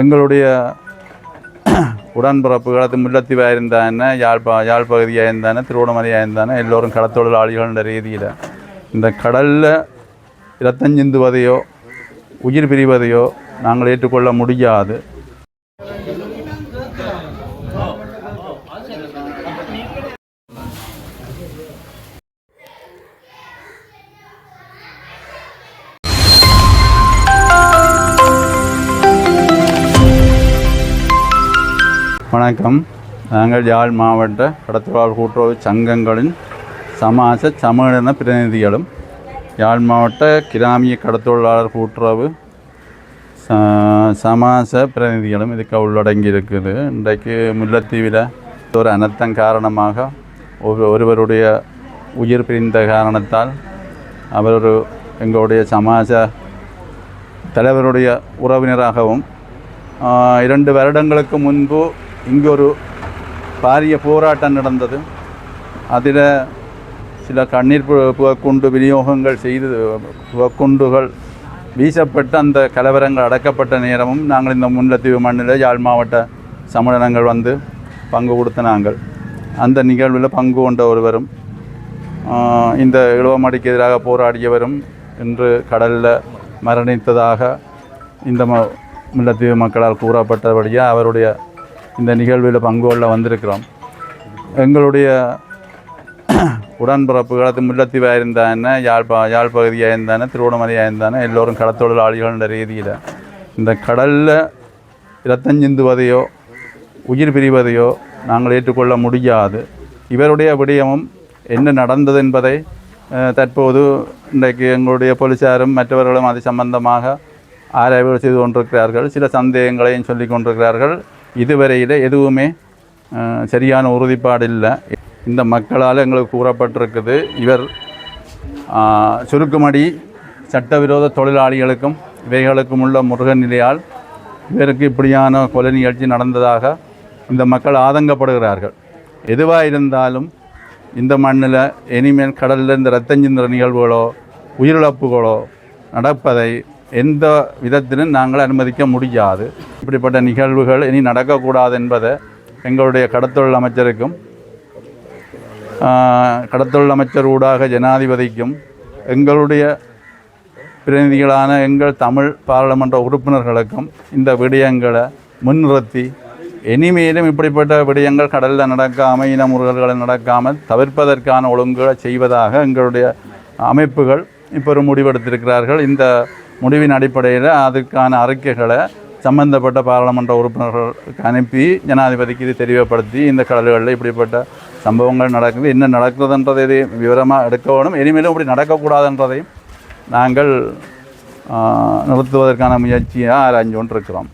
எங்களுடைய உடன்பிறப்புகள் அது முல்லத்தீவாக இருந்தானே யாழ்ப்பா யாழ் பகுதியாக இருந்தானே திருவண்ணாமலையாக இருந்தானே எல்லோரும் கடத்தொழிலாளிகள்ன்ற ரீதியில் இந்த கடலில் இரத்தஞ்சிந்துவதையோ உயிர் பிரிவதையோ நாங்கள் ஏற்றுக்கொள்ள முடியாது. வணக்கம். நாங்கள் யாழ் மாவட்ட கடத்தொழிலாளர் கூட்டுறவு சங்கங்களின் சமாச சம்மேளன பிரதிநிதிகளும் யாழ் மாவட்ட கிராமிய கடத்தொழிலாளர் கூட்டுறவு சமாச பிரதிநிதிகளும் இதுக்கு உள்ளடங்கி இருக்குது இன்றைக்கு முல்லைத்தீவில் ஒரு அனர்த்தம் காரணமாக ஒரு ஒருவருடைய உயிர் பிரிந்த காரணத்தால் அவர் ஒரு எங்களுடைய சமாச தலைவருடைய உறவினராகவும் இரண்டு வருடங்களுக்கு முன்பு இங்கு ஒரு பாரிய போராட்டம் நடந்தது. அதில் சில கண்ணீர் பு- புகைக்குண்டு விநியோகங்கள் செய்து புகைக்குண்டுகள் வீசப்பட்டு அந்த கலவரங்கள் அடக்கப்பட்ட நேரமும் நாங்கள் இந்த முல்லைத்தீவு மண்ணில் யாழ் மாவட்ட சம்மேளனங்கள் வந்து பங்கு கொடுத்த நாங்கள். அந்த நிகழ்வில் பங்கு கொண்ட ஒருவரும் இந்த இழுவமடிக்கு எதிராக போராடியவரும் இன்று கடலில் மரணித்ததாக இந்த ம முல்லைத்தீவு மக்களால் கூறப்பட்டபடியாக அவருடைய இந்த நிகழ்வில் பங்கு கொள்ள வந்திருக்கிறோம். எங்களுடைய உடன்பிறப்புகள் முல்லத்தீவாக முல்லைத்தீவாக இருந்தானே யாழ்ப்பா யாழ் பகுதியாக இருந்தானே திருவண்ணாமலையாக இருந்தானே எல்லோரும் கடத்தொழிலாளிகள்ன்ற ரீதியில் இந்த கடலில் இரத்தஞ்சிந்துவதையோ உயிர் பிரிவதையோ நாங்கள் ஏற்றுக்கொள்ள முடியாது. இவருடைய விடயமும் என்ன நடந்தது என்பதை தற்போது இன்றைக்கு எங்களுடைய போலீஸாரும் மற்றவர்களும் அது சம்பந்தமாக ஆராய்வுகள் செய்து கொண்டிருக்கிறார்கள். சில சந்தேகங்களையும் சொல்லி கொண்டிருக்கிறார்கள். இதுவரையில் எதுவுமே சரியான உறுதிப்பாடு இல்லை. இந்த மக்களால் எங்களுக்கு கூறப்பட்டிருக்குது இவர் சுருக்குமடி சட்டவிரோத தொழிலாளிகளுக்கும் இவைகளுக்கும் உள்ள முருகன் நிலையால் இவருக்கு இப்படியான கொலை நிகழ்ச்சி நடந்ததாக இந்த மக்கள் ஆதங்கப்படுகிறார்கள். எதுவாக இருந்தாலும் இந்த மண்ணில் இனிமேல் கடலில் இந்த ரத்தஞ்சிந்திர நிகழ்வுகளோ உயிரிழப்புகளோ நடப்பதை எந்த விதத்திலும் நாங்கள் அனுமதிக்க முடியாது. இப்படிப்பட்ட நிகழ்வுகள் இனி நடக்கக்கூடாது என்பதை எங்களுடைய கடத்தொழில் அமைச்சருக்கும் கடத்தொழில் அமைச்சர் ஊடாக ஜனாதிபதிக்கும் எங்களுடைய பிரதிநிதிகளான எங்கள் தமிழ் பாராளுமன்ற உறுப்பினர்களுக்கும் இந்த விடயங்களை முன்னிறுத்தி இனிமேலும் இப்படிப்பட்ட விடயங்கள் கடலில் நடக்காமல் இன முருகல்களை நடக்காமல் தவிர்ப்பதற்கான ஒழுங்குகளை செய்வதாக எங்களுடைய அமைப்புகள் இப்போ ஒரு முடிவெடுத்திருக்கிறார்கள். இந்த முடிவின் அடிப்படையில் அதற்கான அறிக்கைகளை சம்பந்தப்பட்ட பாராளுமன்ற உறுப்பினர்களுக்கு அனுப்பி ஜனாதிபதிக்கு இது தெளிவுபடுத்தி இந்த கடல்களில் இப்படிப்பட்ட சம்பவங்கள் நடக்குது என்ன நடக்குதுன்றதை இது விவரமாக எடுக்க வேணும். இனிமேலும் இப்படி நடக்கக்கூடாதுன்றதையும் நாங்கள் நிறுத்துவதற்கான முயற்சியாக ஆராய்ஞ்சு கொண்டிருக்கிறோம்.